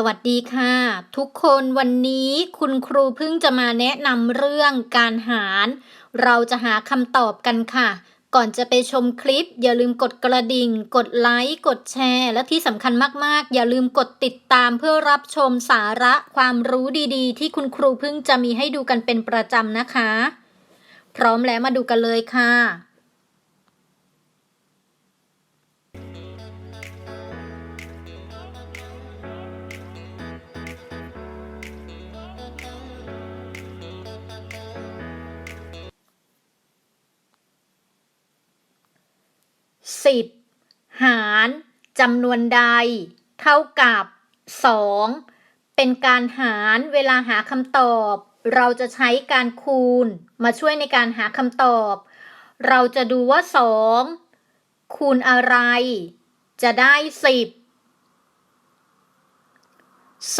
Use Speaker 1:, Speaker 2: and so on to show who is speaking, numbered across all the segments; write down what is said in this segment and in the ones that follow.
Speaker 1: สวัสดีค่ะ ทุกคนวันนี้คุณครูเพิ่งจะมาแนะนำเรื่องการหาร เราจะหาคำตอบกันค่ะ ก่อนจะไปชมคลิป อย่าลืมกดกระดิ่ง กดไลค์กดแชร์ และที่สำคัญมากๆ อย่าลืมกดติดตามเพื่อรับชมสาระความรู้ดีๆ ที่คุณครูเพิ่งจะมีให้ดูกันเป็นประจำนะคะ พร้อมแล้วมาดูกันเลยค่ะ สิบหารจำนวนใด เท่ากับสองเป็นการหารเวลาหาคำตอบ เราจะใช้การคูณ มาช่วยในการหาคำตอบ เราจะดูว่าสองคูณอะไร จะได้สิบ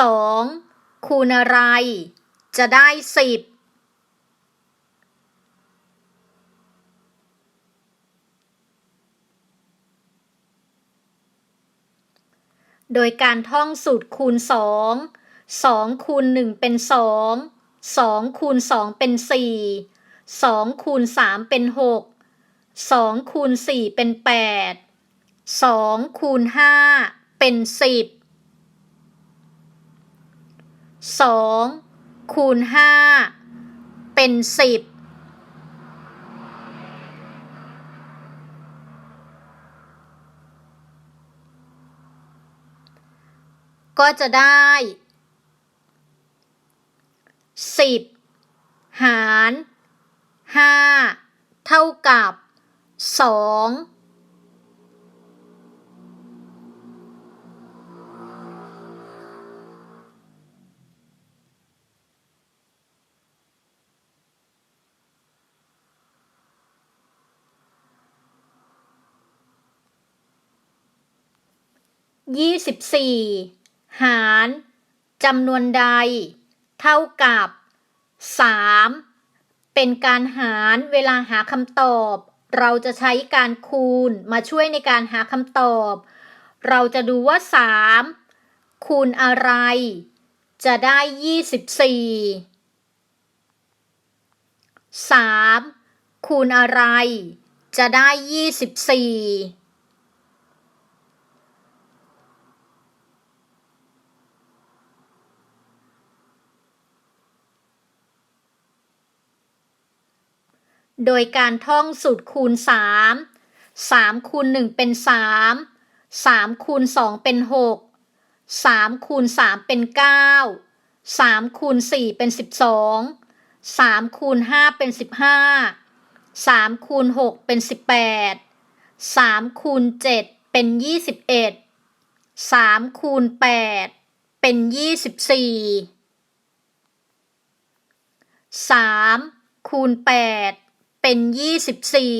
Speaker 1: สองคูณอะไร จะได้สิบ โดยการท่องสูตรคูณ 2 2คูณ1เป็น 2 2คูณ2เป็น 4 2คูณ3เป็น 6 2คูณ4เป็น 8 2คูณ5เป็น 10 2คูณ5เป็น 10 ก็จะได้สิบหารห้าเท่ากับสองยี่สิบสี่ หารจำนวนใด เท่ากับ 3 เป็นการหารเวลาหาคำตอบ เราจะใช้การคูณมาช่วยในการหาคำตอบ เราจะดูว่า 3 คูณอะไร จะได้ 24 3 คูณอะไร จะได้ 24 โดยการท่องสูตรคูณ 3 3คูณ1เป็น 3 3คูณ2เป็น 6 3คูณ3เป็น 9 3คูณ4เป็น 12 3คูณ5เป็น 15 3คูณ6เป็น 18 3คูณ7เป็น 21 3คูณ8เป็น 24 3คูณ8 เป็นยี่สิบสี่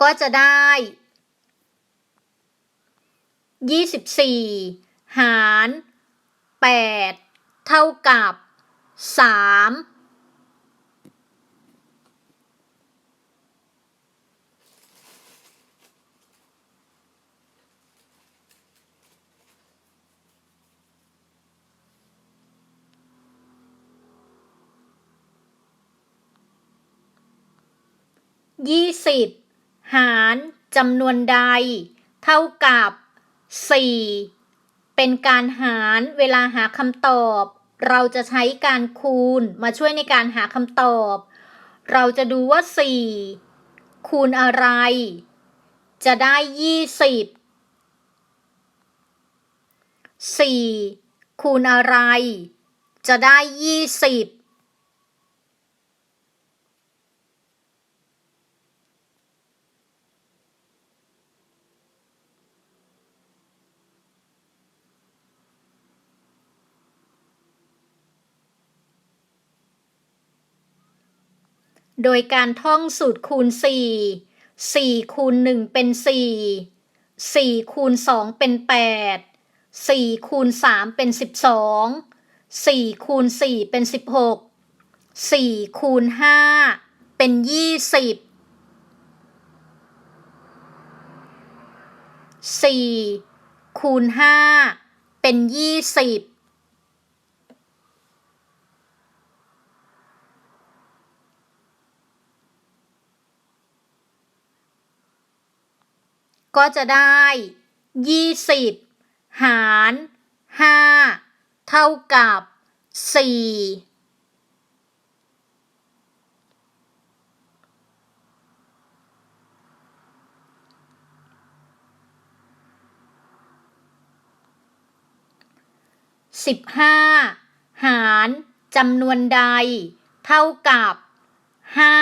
Speaker 1: ก็จะได้ยี่สิบสี่หารแปดเท่ากับสาม 20 หารจำนวนใด เท่ากับ 4 เป็นการหารเวลาหาคำตอบ เราจะใช้การคูณมาช่วยในการหาคำตอบ เราจะดูว่า 4 คูณอะไร จะได้ 20 4 คูณอะไร จะได้ 20 โดยการท่องสูตรคูณ 4 4คูณ1เป็น 4 4คูณ2เป็น 8 4คูณ3เป็น 12 4คูณ4เป็น 16 4คูณ5เป็น 20 4คูณ5เป็น 20 ก็จะได้ยี่สิบหารห้าเท่ากับสี่สิบห้าหารจำนวนใด เท่ากับห้า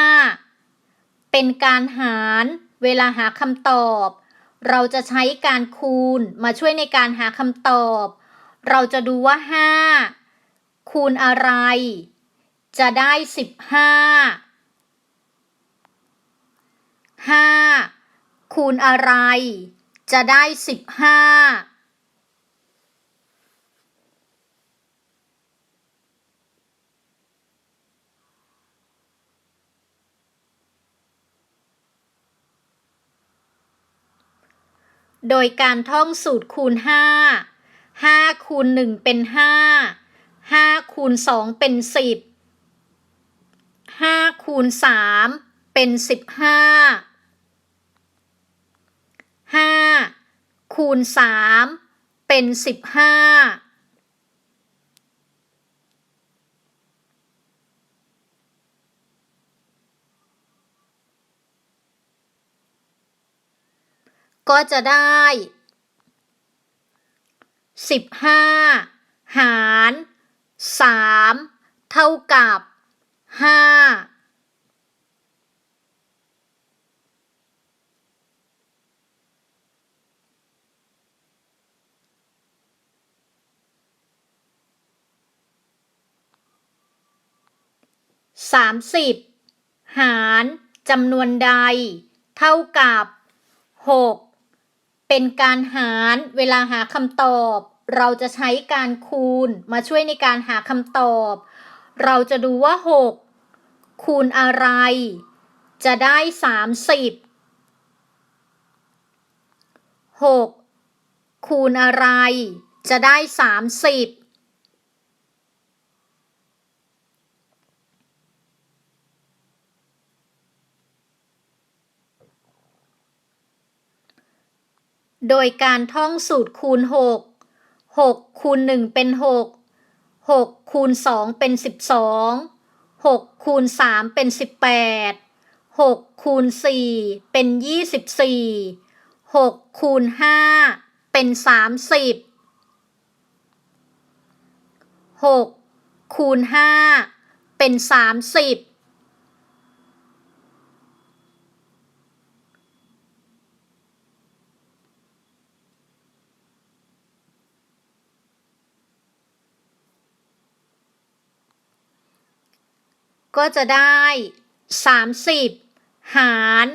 Speaker 1: เป็นการหารเวลาหาคำตอบ เราจะใช้การคูณมาช่วยในการหาคำตอบ เราจะดูว่า 5 คูณอะไร จะได้ 15 5 คูณอะไร จะได้ 15 โดยการท่องสูตรคูณ 5 5คูณ1เป็น 5 5คูณ2เป็น 10 5คูณ3เป็น 15 5คูณ3เป็น 15 ก็จะได้สิบห้าหารสามเท่ากับห้าสามสิบหารจำนวนใด เท่ากับหก เป็นการหารเวลาหาคำตอบ เราจะใช้การคูณมาช่วยในการหาคำตอบ เราจะดูว่า 6 คูณอะไร จะได้ 30 6 คูณอะไร จะได้ 30 โดยการท่องสูตรคูณ 6 6คูณ1เป็น 6 6คูณ2เป็น 12 6คูณ3เป็น 18 6คูณ4เป็น 24 6คูณ5เป็น 30 6คูณ5เป็น 30 ก็จะได้ 30 หาร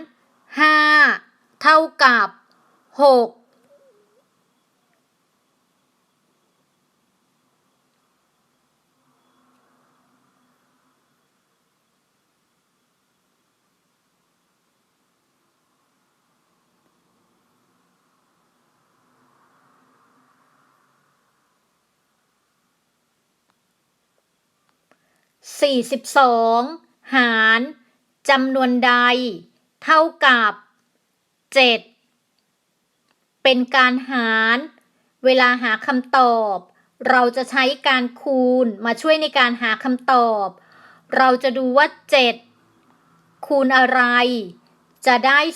Speaker 1: 5 เท่ากับ 6 42 หารจำนวนใด เท่ากับ 7 เป็นการหาร เวลาหาคำตอบ เราจะใช้การคูณมาช่วยในการหาคำตอบ เราจะดูว่า 7 คูณอะไร จะได้ 42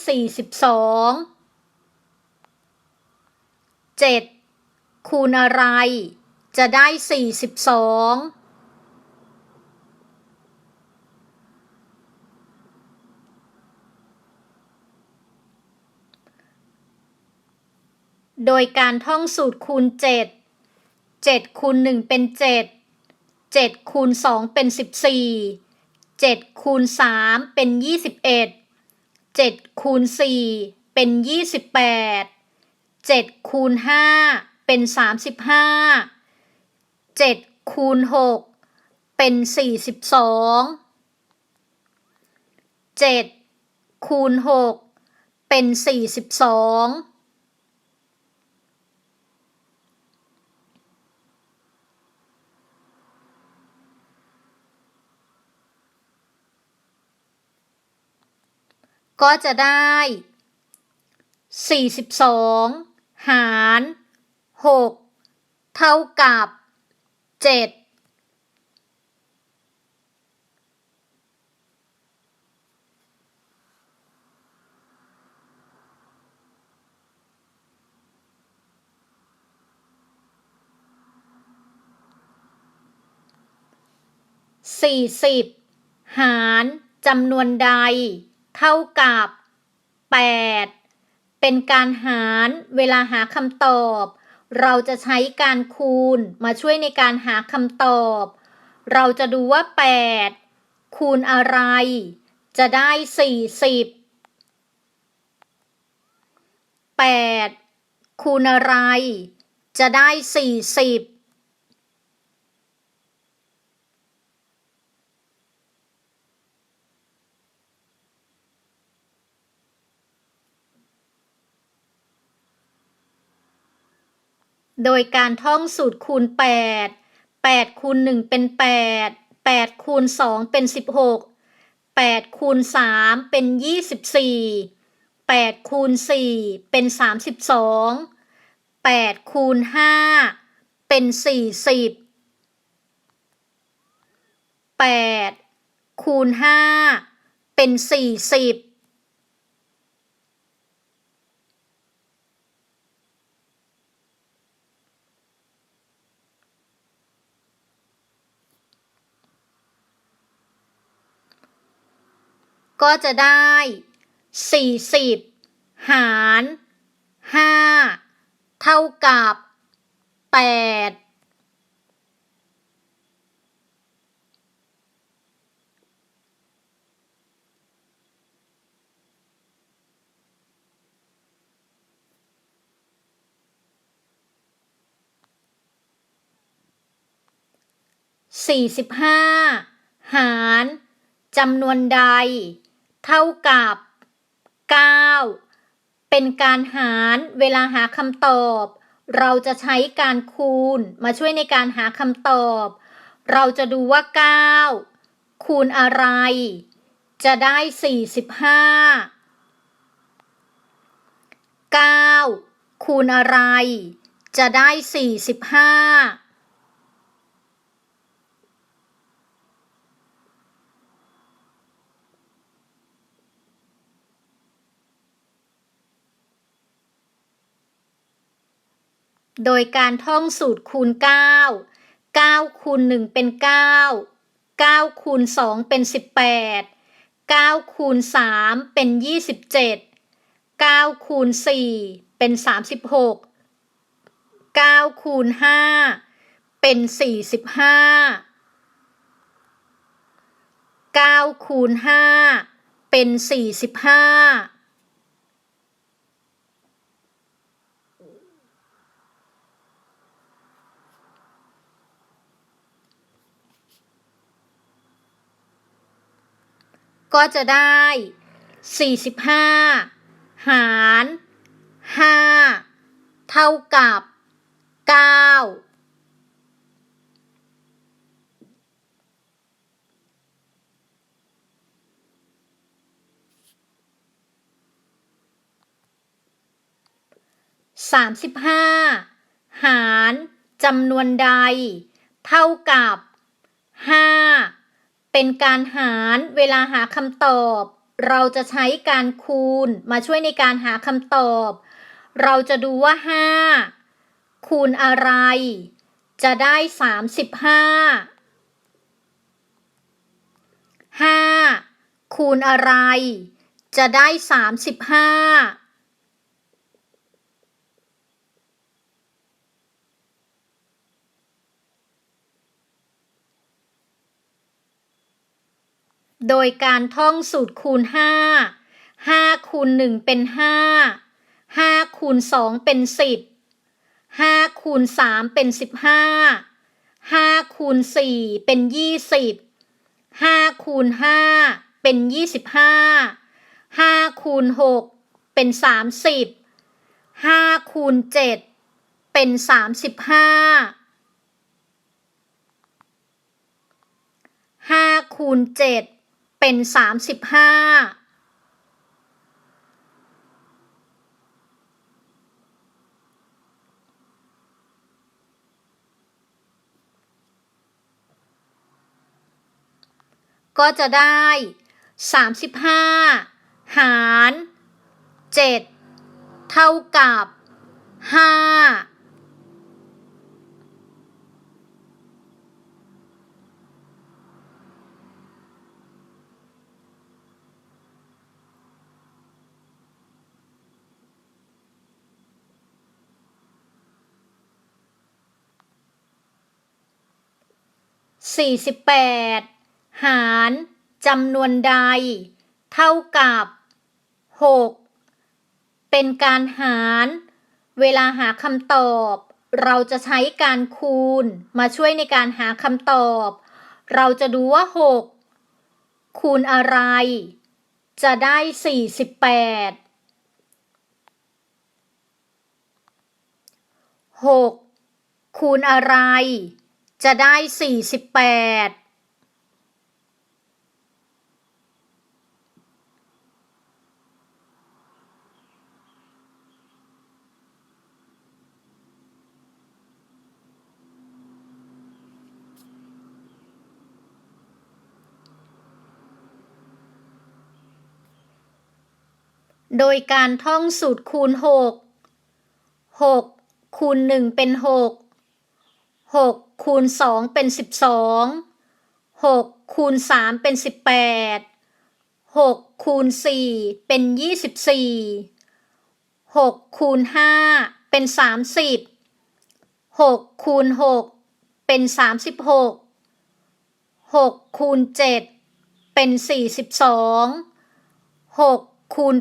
Speaker 1: 7 คูณอะไร จะได้ 42 โดยการท่องสูตรคูณ 7 7คูณ1เป็น 7 7คูณ2เป็น 14 7คูณ3เป็น 21 7คูณ4เป็น 28 7คูณ5เป็น 35 7คูณ6เป็น 42 7คูณ6เป็น 42 ก็จะได้ 42 หาร 6 เท่ากับ 7 40 หารจำนวนใด เท่ากับ 8 เป็นการหารเวลาหาคำตอบ เราจะใช้การคูณมาช่วยในการหาคำตอบ เราจะดูว่า 8 คูณอะไร จะได้ 40 8 คูณอะไร จะได้ 40 โดยการท่องสูตรคูณ 8 8คูณ1เป็น 8 8คูณ2เป็น 16 8คูณ3เป็น 24 8คูณ4เป็น 32 8คูณ5เป็น 40 8คูณ5เป็น 40 ก็จะได้ 40 หาร 5 เท่ากับ 8 45 หารจำนวนใด เท่ากับ 9 เป็นการหารเวลาหาคำตอบ เราจะใช้การคูณมาช่วยในการหาคำตอบ เราจะดูว่า 9 คูณอะไร จะได้ 45 9 คูณอะไร จะได้ 45 โดยการท่องสูตรคูณ 9 9คูณ1เป็น 9 9คูณ2เป็น 18 9คูณ3เป็น 27 9คูณ4เป็น 36 9คูณ5เป็น 45 9คูณ5เป็น 45 ก็จะได้ 45 หาร 5 เท่ากับ9 35หารจำนวนใด เท่ากับ5 เป็นการหารเวลาหาคำตอบ เราจะใช้การคูณมาช่วยในการหาคำตอบ เราจะดูว่า 5 คูณอะไร จะได้ 35 5 คูณอะไร จะได้ 35 โดยการท่องสูตรคูณ 5 5คูณ1เป็น 5 5คูณ2เป็น 10 5คูณ3เป็น 15ห้าคูณสี่เป็นยี่สิบห้าคูณห้าเป็นยี่สิบห้าห้าคูณหกเป็นสามสิบห้าคูณเจ็ดเป็นสามสิบห้าห้าคูณเจ็ด เป็นสามสิบห้าก็จะได้ 35 หาร 7 เท่ากับ 5 48 หารจำนวนใด เท่ากับ 6 เป็นการหาร เวลาหาคำตอบ เราจะใช้การคูณ มาช่วยในการหาคำตอบ เราจะดูว่า 6 คูณอะไร จะได้ 48 6 คูณอะไร จะได้48โดยการท่องสูตรคูณ 6 6 คูณ 1 เป็น 6 6 คูณ2เป็น12 6คูณ3เป็น18 6คูณ4เป็น24 6คูณ5เป็น30 6คูณ6เป็น36 6คูณ7เป็น42 6คูณ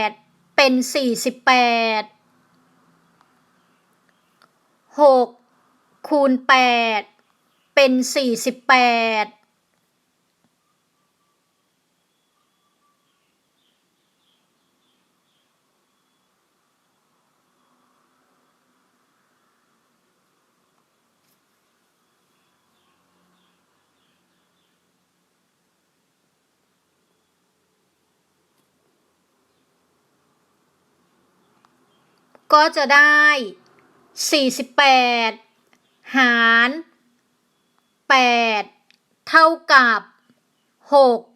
Speaker 1: 8เป็น48 6 คูณ 8 เป็น 48 ก็จะได้ 48 หาร 8 เท่ากับ 6